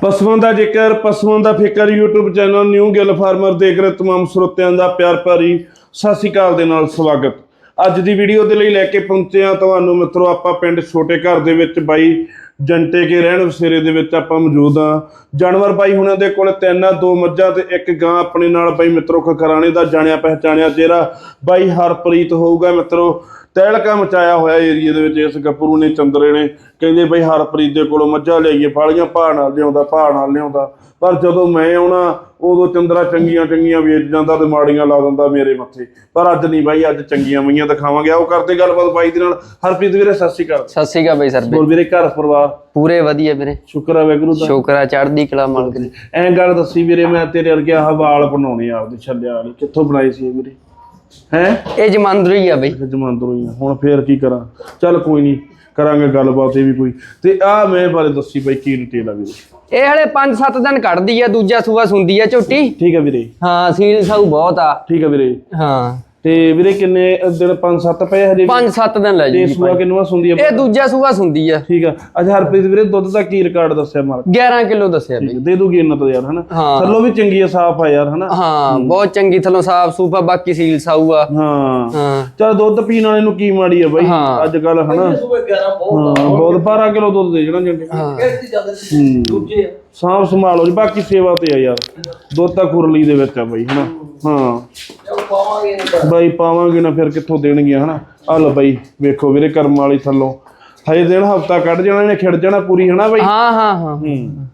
ਪਸ਼ੂਆਂ ਦਾ ਜ਼ਿਕਰ ਪਸ਼ੂਆਂ ਦਾ ਫਿਕਰ YouTube channel new Gill farmer ਦੇਖ ਰਹੇ तमाम ਸਰੋਤਿਆਂ ਦਾ ਪਿਆਰ ਭਰੀ ਸਤਿ ਸ਼੍ਰੀ ਅਕਾਲ ਦੇ ਨਾਲ ਸਵਾਗਤ ਅੱਜ ਦੀ ਵੀਡੀਓ ਦੇ ਲਈ ਲੈ ਕੇ ਪਹੁੰਚੇ ਆ ਤੁਹਾਨੂੰ ਮਿੱਤਰੋ ਆਪਾਂ ਪਿੰਡ ਛੋਟੇ ਘਰ ਦੇ ਵਿੱਚ ਬਾਈ ਜੰਟੇ ਕੇ ਰਹਿਣ ਵਸੇਰੇ ਦੇ ਵਿੱਚ ਆਪਾਂ ਮੌਜੂਦ ਆ ਜਾਨਵਰ ਬਾਈ ਹੁਣਾਂ ਦੇ ਕੋਲ ਤਿੰਨ ਆ ਦੋ ਮੱਝਾਂ ਤੇ ਇੱਕ ਗਾਂ ਆਪਣੇ ਨਾਲ ਬਾਈ ਮਿੱਤਰੋ ਖਕਰਾਣੇ ਦਾ ਜਾਣਿਆ ਪਹਿਚਾਣਿਆ ਚਿਹਰਾ ਬਾਈ ਹਰਪ੍ਰੀਤ ਹੋਊਗਾ ਮਿੱਤਰੋ ਤਹਿਲਕਾ ਮਚਾਇਆ ਹੋਇਆ ਏਰੀਆ ਦੇ ਵਿੱਚ ਇਸ ਗੱਭਰੂ ਨੇ ਚੰਦਰੇ ਨੇ ਕਹਿੰਦੇ ਬਈ ਹਰਪ੍ਰੀਤ ਦੇ ਕੋਲੋਂ ਮੱਝਾਂ ਲਈਏ ਫਾਲੀਆਂ ਭਾਅ ਨਾਲ ਲਿਆਉਂਦਾ ਭਾਅ ਨਾਲ ਲਿਆਉਂਦਾ। ਪਰ ਜਦੋਂ ਮੈਂ ਆਉਣਾ ਉਦੋਂ ਚੰਦਰਾ ਚੰਗੀਆਂ ਚੰਗੀਆਂ ਵੇਚ ਜਾਂਦਾ ਤੇ ਮਾੜੀਆਂ ਲਾ ਦਿੰਦਾ ਮੇਰੇ ਮੱਥੇ। ਪਰ ਅੱਜ ਨਹੀਂ ਬਾਈ ਅੱਜ ਚੰਗੀਆਂ ਮਈਆਂ ਦਿਖਾਵਾਂਗੇ। ਆਓ ਕਰਦੇ ਗੱਲਬਾਤ ਬਾਈ ਦੇ ਨਾਲ। ਹਰਪ੍ਰੀਤ ਵੀਰੇ ਸਤਿ ਸ਼੍ਰੀ ਅਕਾਲ। ਸਤਿ ਸ਼੍ਰੀ ਅਕਾਲ ਬਈ ਸਰ। ਹੋਰ ਵੀਰੇ ਘਰ ਪਰਿਵਾਰ? ਪੂਰੇ ਵਧੀਆ ਵੀਰੇ। ਸ਼ੁਕਰ ਆ ਵਾਹਿਗੁਰੂ ਦਾ। ਸ਼ੁਕਰ ਆ ਚੜ੍ਹਦੀ ਕਲਾ ਮਾਲਕ ਦੀ। ਐਂ ਗੱਲ ਦੱਸੀ ਵੀਰੇ ਮੈਂ ਤੇਰੇ ਵਰਗੇ ਆਹ ਵਾਲ ਬਣਾਉਣੇ ਆਪਦੇ ਛੱਲਿਆ ਵਾਲੇ। ਕਿੱਥੋਂ ਬਣਾਏ ਸੀ ਵੀਰੇ? ਹੈ? ਇਹ ਜਮੰਦਰੂ ਹੀ ਆ ਬਈ। ਜਮਾਂਦਰੋਂ ਹੀ ਆ। ਹੁਣ ਫੇਰ ਕੀ ਕਰਾਂ? ਚੱਲ ਕੋਈ ਨਹੀਂ ਕਰਾਂਗੇ ਗੱਲਬਾਤ ਇਹ ਵੀ ਕੋਈ। ਤੇ ਆ ਮੈਂ ਬਾਰੇ ਦੱਸੀ ਬਈ ਕੀ ਡਿਟੇਲ ਆ ਵੀਰੇ। ਇਹ ਹਲੇ 5-7 ਦਿਨ ਕੱਢਦੀ ਆ ਦੂਜਾ ਸੂਆ ਸੁੰਦੀ ਆ ਝੋਟੀ। ਠੀਕ ਆ ਵੀਰੇ। ਹਾਂ ਸੀਲ ਸਾਊ ਬਹੁਤ ਆ। ਠੀਕ ਆ ਵੀਰੇ। ਹਾਂ। ਤੇ ਵੀਰੇ ਕਿੰਨੇ ਦਿਨ 5-7 ਪਏ ਹਜੇ 5-7 ਦਿਨ ਲੈ ਤੇ ਜੀ ਸੂਆ ਕਿੰਨਵਾ ਸੁੰਦੀ ਆ ਇਹ ਦੂਜਾ ਸੂਆ ਸੁੰਦੀ ਆ। ਠੀਕ ਆ। ਅੱਛਾ ਹਰਪ੍ਰੀਤ ਵੀਰੇ ਦੁੱਧ ਦਾ ਕੀ ਰਿਕਾਰਡ ਦੱਸਿਆ ਮਾਰ 11 ਕਿਲੋ ਦੱਸਿਆ ਬਈ। ਦੇ ਦੂਗੀ ਇਹਨਾਂ ਤੋਂ ਯਾਰ ਹਨਾ? ਹਾਂ। ਥੱਲੋਂ ਵੀ ਚੰਗੀ ਆ ਸਾਫ਼ ਆ ਯਾਰ ਹਨਾ? ਹਾਂ ਬਹੁਤ ਚੰਗੀ ਥਲੋਂ ਸਾਫ਼ ਸੂਫਾ ਬਾਕੀ ਸੀਲ ਸਾਊ ਆ। ਹਾਂ। ਹਾਂ। ਚਲ ਦੁੱਧ ਪੀਣ ਵਾਲੇ ਨੂੰ ਕੀ ਮਾੜੀ ਆ ਬਾਈ? ਹਾਂ। ਅੱਜ ਕੱਲ ਹਨਾ ਹਾਂ ਬਹੁਤ। 12 ਕਿਲੋ ਦੁੱਧ ਦੇ ਜਣਾ ਜੰਡੇ ਹਾਂ। ਹੂੰ। ਸਾਂਭ ਸੰਭਾਲੋ ਜੀ ਬਾਕੀ ਸੇਵਾ ਤੇ ਆ ਯਾਰ। ਦੁੱਧ ਤਾਂ ਖੁਰਲੀ ਦੇ ਵਿੱਚ ਆ ਬਾਈ ਹਨਾ? ਹਾਂ। ਬਾਈ ਪਾਵਾਂਗੇ ਨਾ ਫਿਰ ਕਿੱਥੋਂ ਦੇਣਗੀਆਂ ਹਨਾ? ਆ ਲੋ ਬਾਈ ਵੇਖੋ ਵੀਰੇ ਕਰਮ ਵਾਲੀ ਥੱਲੋਂ। ਹਜੇ ਦਿਨ ਹਫਤਾ ਕੱਢ ਜਾਣਾ ਇਹਨੇ ਖਿੜ ਜਾਣਾ ਪੂਰੀ ਹਨਾ ਬਾਈ? ਹਾਂ ਹਾਂ ਹਾਂ। ਹੂੰ।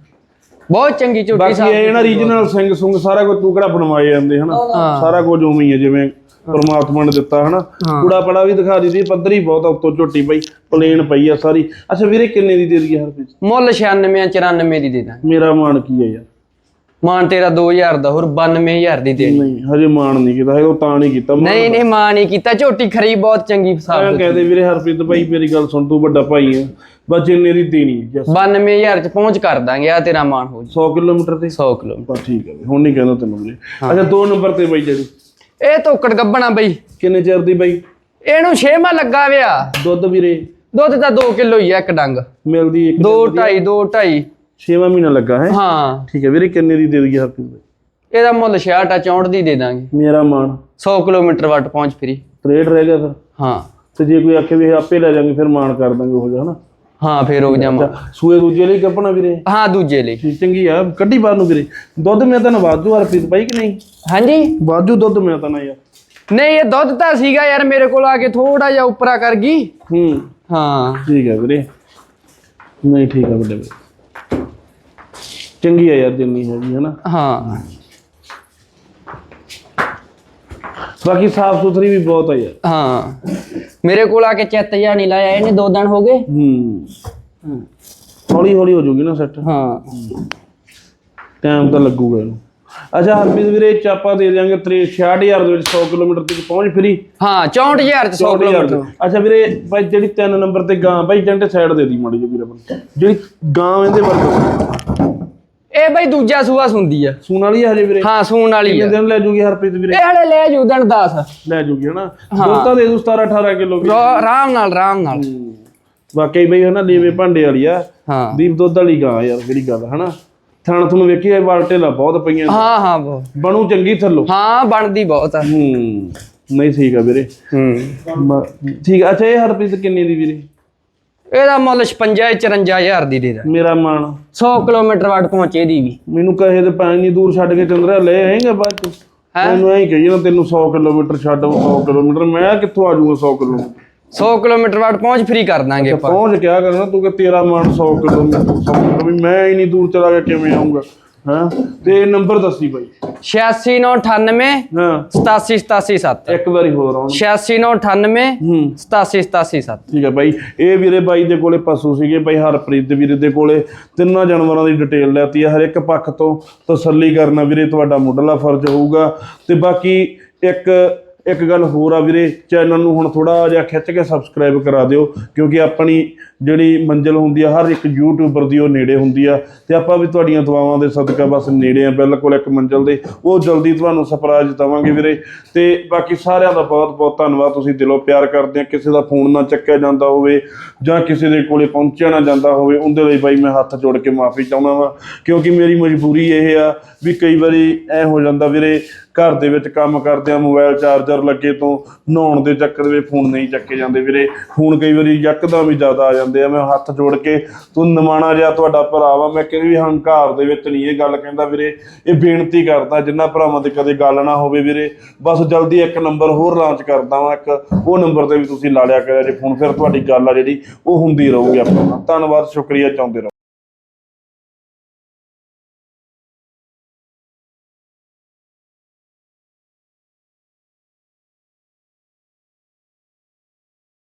ਬਹੁਤ ਚੰਗੀ ਝੋਟੀ ਬਾਕੀ ਸਾਫ਼ ਇਹ ਰੀਜਨਲ ਸਿੰਘ ਸੁੰਗ ਸਾਰਾ ਕੁਝ ਤੂੰ ਕਿਹੜਾ ਬਣਵਾਏ ਜਾਂਦੇ ਹਨਾ। ਸਾਰਾ ਕੁਝ ਉਵੇਂ ਹੀ ਹੈ ਜਿਵੇਂ ਪਰਮਾਤਮਾ ਨੇ ਦਿੱਤਾ ਹਨਾ। ਕੂੜਾ ਪੜਾ ਵੀ ਦਿਖਾ ਦਿੱਤੀ ਪੱਧਰੀ ਬਹੁਤ ਉੱਤੋਂ ਝੋਟੀ ਪਈ ਪਲੇਨ ਪਈ ਆ ਸਾਰੀ। ਅੱਛਾ ਵੀਰੇ ਕਿੰਨੇ ਦੀ ਦੇ ਦਈਏ ਹਰਪ੍ਰੀਤ ਮੁੱਲ 96 94 ਦੀ ਦੇ ਦਾਂ ਮੇਰਾ ਮਾਣ ਕੀ ਹੈ ਯਾਰ। ਮਾਨ ਤੇਰਾ 2000 ਦਾ ਹੋਰ 92000 ਦੀ ਦੇਣੀ। ਨਹੀਂ ਹਜੇ ਮਾਣ ਨਹੀਂ ਕੀਤਾ ਹਜੇ ਤਾਂ ਨਹੀਂ ਕੀਤਾ। ਨਹੀਂ ਨਹੀਂ ਮਾਂ ਨਹੀਂ ਕੀਤਾ ਝੋਟੀ ਖਰੀ ਬਹੁਤ ਚੰਗੀ ਸਾਫ਼ ਮੈਂ ਕਹਦੇ ਵੀਰੇ ਹਰਪ੍ਰੀਤ ਭਾਈ ਮੇਰੀ ਗੱਲ ਸੁਣ ਤੂੰ ਵੱਡਾ ਭਾਈ ਆ। ਬਸ ਜਿੰਨੇ ਦੀ ਦੇਣੀ ਹੈ ਜਸ। 92000 ਚ ਪਹੁੰਚ ਕਰ ਦਾਂਗੇ ਆ ਤੇਰਾ ਮਾਨ ਹੋ 100 ਕਿਲੋਮੀਟਰ ਤੇ? 100 ਕਿਲੋ ਬਸ ਠੀਕ ਹੈ ਹੁਣ ਨਹੀਂ ਕਹਿੰਦਾ ਤੈਨੂੰ ਵੀਰੇ। ਅੱਛਾ ਦੋ ਨੰਬਰ ਤੇ ਬਾਈ ਜਿਹੜੀ। ਇਹ ਤੋਕੜ ਗੱਬਣਾ ਬਈ। ਕਿੰਨੇ ਚਿਰ ਦੀ ਬਾਈ? ਇਹਨੂੰ ਛੇਵਾਂ ਲੱਗਾ ਵਿਆ। ਦੁੱਧ ਵੀਰੇ। ਦੁੱਧ ਤਾਂ 2 ਕਿਲੋ ਹੀ ਆ ਇੱਕ ਡੰਗ। ਮਿਲਦੀ ਇੱਕ 2 2.5 2 2.5 ਛੇਵਾਂ ਮਹੀਨਾ ਲੱਗਾ ਹੈ। ਹਾਂ। ਠੀਕ ਹੈ ਵੀਰੇ ਕਿੰਨੇ ਦੀ ਦੇ ਦਈਏ ਹਰਪ੍ਰੀਤ ਭਾਈ ਇਹਦਾ ਮੁੱਲ 66 ਆ 64 ਦੀ ਦੇ ਦਾਂਗੇ। ਮੇਰਾ ਮਾਣ। 100 ਕਿਲੋਮੀਟਰ ਵੱਟ ਪਹੁੰਚ ਫਰੀ। ਰੇਟ ਰਹਿ ਗਿਆ ਫਿਰ? ਹਾਂ। ਤੇ ਜੇ ਕੋਈ ਆਖੇ ਵੀ ਇਹ ਆਪੇ ਲੈ ਜਾਾਂਗੇ ਫਿਰ ਮਾਣ ਕਰ ਦਾਂਗੇ ਉਹ ਜਿਹਾ ਹਨਾ? ਹਾਂ ਫੇਰ ਰੁਕ ਜਾਵਾਂ ਸੂਏ ਦੂਜੇ ਲਈ ਕੱਪਣਾ ਵੀਰੇ? ਹਾਂ ਦੂਜੇ ਲਈ। ਚੰਗੀ ਆ ਕੱਢੀ ਬਾਹਰ ਨੂੰ ਵੀਰੇ। ਦੁੱਧ ਮੈਂ ਤਾਂ ਵਾਧੂ ਹਰਪ੍ਰੀਤ ਭਾਈ ਕਿ ਨਹੀਂ? ਹਾਂਜੀ? ਵਾਧੂ ਦੁੱਧ ਮੈਂ ਤਾਂ ਨਾ ਯਾਰ। ਨਹੀਂ ਇਹ ਦੁੱਧ ਤਾਂ ਸੀਗਾ ਯਾਰ ਮੇਰੇ ਕੋਲ ਆ ਕੇ ਥੋੜਾ ਜਿਹਾ ਉੱਪਰਾ ਕਰ ਗਈ। ਹੂੰ। ਹਾਂ। ਠੀਕ ਹੈ ਵੀਰੇ। ਨਹੀਂ ਠੀਕ ਹੈ ਵੱਡੇ ਵੀਰੇ। ਚੰਗੀ ਆ ਯਾਰ ਜਿੰਨੀ ਹੈਗੀ ਹੈ ਨਾ ਹਾਂ। ਬਾਕੀ ਸਾਫ਼ ਸੁਥਰੀ ਵੀ ਬਹੁਤ ਆ ਯਾਰ। ਹਾਂ। ਮੇਰੇ ਕੋਲ ਆ ਕੇ ਚਿੱਤ ਜਿਹਾ ਨਹੀਂ ਲਾਇਆ ਇਹਨੇ ਦੋ ਦਿਨ ਹੋ ਗਏ। ਹੂੰ। ਹੌਲੀ ਹੌਲੀ ਹੋ ਜੂਗੀ ਨਾ ਸੈੱਟ। ਹਾਂ। ਟਾਈਮ ਤਾਂ ਲੱਗੂਗਾ ਇਹਨੂੰ। ਅੱਛਾ ਹਰਪ੍ਰੀਤ ਵੀਰੇ ਚਾਪਾ ਦੇ ਦਿਆਂਗੇ 66000 ਦੇ ਵਿੱਚ 100 ਕਿਲੋਮੀਟਰ ਤੱਕ ਪਹੁੰਚ ਫਰੀ। ਹਾਂ 64000 ਚ 100 ਕਿਲੋਮੀਟਰ ਅੱਛਾ ਵੀਰੇ ਭਾਈ ਜਿਹੜੀ ਤਿੰਨ ਨੰਬਰ ਤੇ ਗਾਂ ਭਾਈ ਜੰਟੇ ਸਾਈਡ ਦੇ ਦੀ ਮਾੜੀ ਜਿਹੀ ਵੀਰੇ। ਜਿਹੜੀ ਗਾਂ ਇਹਦੇ ਵਰਗਾ। ਇਹ ਬਈ ਦੂਜਾ ਸੂਆ ਸੁੰਦੀ ਆ। ਸੂਣ ਵਾਲੀ ਆ ਹਜੇ ਵੀਰੇ? ਹਾਂ ਸੂਣ ਵਾਲੀ ਕਿੰਨੇ ਆ। ਦਿਨ ਲੈ ਜੂਗੀ ਹਰਪ੍ਰੀਤ ਵੀਰੇ? ਇਹ ਹਲੇ ਲੈ ਜੂ ਦਿਨ 10 ਲੈ ਜੂਗੀ ਹਨਾ? ਦੁੱਧ ਤਾਂ ਦੇ ਦੂ 17 18 ਕਿਲੋ ਆਰਾਮ ਨਾਲ ਆਰਾਮ ਨਾਲ। ਵਾਕਈ ਬਈ ਹਨਾ ਲੀਵੇ ਭਾਂਡੇ ਵਾਲੀ ਆ। ਹਾਂ। ਦੀਪ ਦੁੱਧ ਵਾਲੀ ਗਾਂ ਯਾਰ ਜਿਹੜੀ ਗੱਲ ਹਨਾ? ਥਣ ਤੁਹਾਨੂੰ ਵੇਖੀ ਬਾਲਟੇ ਲਾ ਬਹੁਤ ਪਈਆਂ। ਹਾਂ ਹਾਂ। ਬਣੂ ਚੰਗੀ ਥੱਲੋਂ। ਹਾਂ ਬਣਦੀ ਬਹੁਤ ਆ। ਹੂੰ। ਨਹੀਂ ਠੀਕ ਆ ਵੀਰੇ। ਹੂੰ। ਠੀਕ ਆ। ਅੱਛਾ ਇਹ ਹਰਪ੍ਰੀਤ ਕਿੰਨੇ ਦੀ ਵੀਰੇ? ਇਹਦਾ ਮੁੱਲ 56 54000 ਦੀ ਦੇ ਦਾ ਮੇਰਾ ਮਾਣ। 100 ਕਿਲੋਮੀਟਰ ਵੱਟ ਪਹੁੰਚੇ ਦੀ ਵੀ। ਮੈਨੂੰ ਕਹੇ ਤੇ ਪਾਣੀ ਨਹੀਂ ਦੂਰ ਛੱਡ ਕੇ ਚੰਦਰਾ ਲੈ ਆਏਗਾ ਬਾਅਦ ਚ। ਹੈਂ? ਮੈਨੂੰ ਐਂ ਕਹੀ ਨਾ ਤੈਨੂੰ 100 ਕਿਲੋਮੀਟਰ ਛੱਡ 100 ਕਿਲੋਮੀਟਰ। ਮੈਂ ਕਿੱਥੋਂ ਆ ਜਾਊਂਗਾ 100 ਕਿਲੋਮੀਟਰ? 100 ਕਿਲੋਮੀਟਰ ਵੱਟ ਪਹੁੰਚ ਫਰੀ ਕਰ ਦਾਂਗੇ ਆਪਾਂ। ਪਹੁੰਚ ਕਿਆ ਕਰਨਾ? ਤੂੰ ਕਿ ਤੇਰਾ ਮਾਣ 100 ਕਿਲੋਮੀਟਰ 100 ਕਿਲੋਮੀਟਰ ਵੀ ਮੈਂ ਇੰਨੀ ਦੂਰ ਚਲਾ ਕੇ ਕਿਵੇਂ ਆਉਂਗਾ ਹਾਂ। ਤੇ ਨੰਬਰ ਦੱਸੀ ਬਾਈ। 86998 ਹਾਂ। 87777 ਇੱਕ ਵਾਰੀ ਹੋਰ ਆਉਣ। 86998 ਹੂੰ। 87777 ਠੀਕ ਹੈ ਬਾਈ। ਇਹ ਵੀਰੇ ਬਾਈ ਦੇ ਕੋਲੇ ਪਸ਼ੂ ਸੀਗੇ ਬਾਈ ਹਰਪ੍ਰੀਤ ਦੇ ਵੀਰੇ ਦੇ ਕੋਲੇ। ਤਿੰਨਾਂ ਜਾਨਵਰਾਂ ਦੀ ਡਿਟੇਲ ਲੈਤੀ ਹੈ ਹਰ ਇੱਕ ਪੱਖ ਤੋਂ ਤਸੱਲੀ ਕਰਨਾ ਵੀਰੇ ਤੁਹਾਡਾ ਮੁੱਢਲਾ ਫਰਜ਼ ਹੋਊਗਾ। ਤੇ ਬਾਕੀ ਇੱਕ ਇੱਕ ਗੱਲ ਹੋਰ ਆ ਵੀਰੇ ਚੈਨਲ ਨੂੰ ਹੁਣ ਥੋੜਾ ਜਿਹਾ ਖਿੱਚ ਕੇ ਸਬਸਕ੍ਰਾਈਬ ਕਰਾ ਦਿਓ, ਕਿਉਂਕਿ ਆਪਣੀ ਜਿਹੜੀ ਮੰਜ਼ਿਲ ਹੁੰਦੀ ਆ, ਹਰ ਇੱਕ ਯੂਟਿਊਬਰ ਦੀ ਉਹ ਨੇੜੇ ਹੁੰਦੀ ਆ, ਤੇ ਆਪਾਂ ਵੀ ਤੁਹਾਡੀਆਂ ਦੁਆਵਾਂ ਦੇ ਸਦਕਾ ਬਸ ਨੇੜੇ ਆ, ਬਿਲਕੁਲ ਇੱਕ ਮੰਜ਼ਿਲ ਦੇ, ਉਹ ਜਲਦੀ ਤੁਹਾਨੂੰ ਸਰਪ੍ਰਾਈਜ਼ ਦਵਾਂਗੇ ਵੀਰੇ। ਤੇ ਬਾਕੀ ਸਾਰਿਆਂ ਦਾ ਬਹੁਤ ਬਹੁਤ ਧੰਨਵਾਦ, ਤੁਸੀਂ ਦਿਲੋਂ ਪਿਆਰ ਕਰਦੇ ਆ, ਕਿਸੇ ਦਾ ਫੋਨ ਨਾ ਚੱਕਿਆ ਜਾਂਦਾ ਹੋਵੇ, ਜਾਂ ਕਿਸੇ ਦੇ ਕੋਲੇ ਪਹੁੰਚਿਆ ਨਾ ਜਾਂਦਾ ਹੋਵੇ, ਉਹਦੇ ਲਈ ਬਾਈ ਮੈਂ ਹੱਥ ਜੋੜ ਕੇ ਮਾਫੀ ਚਾਹੁੰਦਾ ਵਾਂ, ਕਿਉਂਕਿ ਮੇਰੀ ਮਜਬੂਰੀ ਇਹ ਆ ਵੀ ਕਈ ਵਾਰੀ ਐ ਹੋ ਜਾਂਦਾ ਵੀਰੇ ਘਰ ਦੇ ਵਿੱਚ ਕੰਮ ਕਰਦੇ ਆ ਮੋਬਾਈਲ ਚਾਰਜਰ ਲੱਗੇ ਤੋਂ ਨਹਾਉਣ ਦੇ ਚੱਕਰ ਵਿੱਚ ਫੋਨ ਨਹੀਂ ਚੱਕੇ ਜਾਂਦੇ ਵੀਰੇ। ਫੋਨ ਕਈ ਵਾਰੀ ਯਕਦਮ ਵੀ ਜ਼ਿਆਦਾ ਆ ਜਾਂਦੇ ਆ। ਮੈਂ ਹੱਥ ਜੋੜ ਕੇ ਤੂੰ ਨਿਮਾਣਾ ਜਿਹਾ ਤੁਹਾਡਾ ਭਰਾ ਵਾ, ਮੈਂ ਕਿਤੇ ਵੀ ਹੰਕਾਰ ਦੇ ਵਿੱਚ ਨਹੀਂ ਇਹ ਗੱਲ ਕਹਿੰਦਾ ਵੀਰੇ। ਇਹ ਬੇਨਤੀ ਕਰਦਾ ਜਿੰਨਾ ਭਰਾਵਾਂ ਦੀ ਕਦੇ ਗੱਲ ਨਾ ਹੋਵੇ ਵੀਰੇ। ਬਸ ਜਲਦੀ ਇੱਕ ਨੰਬਰ ਹੋਰ ਲਾਂਚ ਕਰਦਾ ਵਾਂ, ਇੱਕ ਉਹ ਨੰਬਰ ਤੇ ਵੀ ਤੁਸੀਂ ਲਾ ਲਿਆ ਕਰਿਆ ਜੇ ਫੋਨ, ਫਿਰ ਤੁਹਾਡੀ ਗੱਲ ਆ ਜਿਹੜੀ, ਉਹ ਹੁੰਦੀ ਰਹੂਗੀ ਆਪਾਂ ਨਾਲ। ਧੰਨਵਾਦ, ਸ਼ੁਕਰੀਆ, ਚਾਹੁੰਦੇ ਰਹੋ।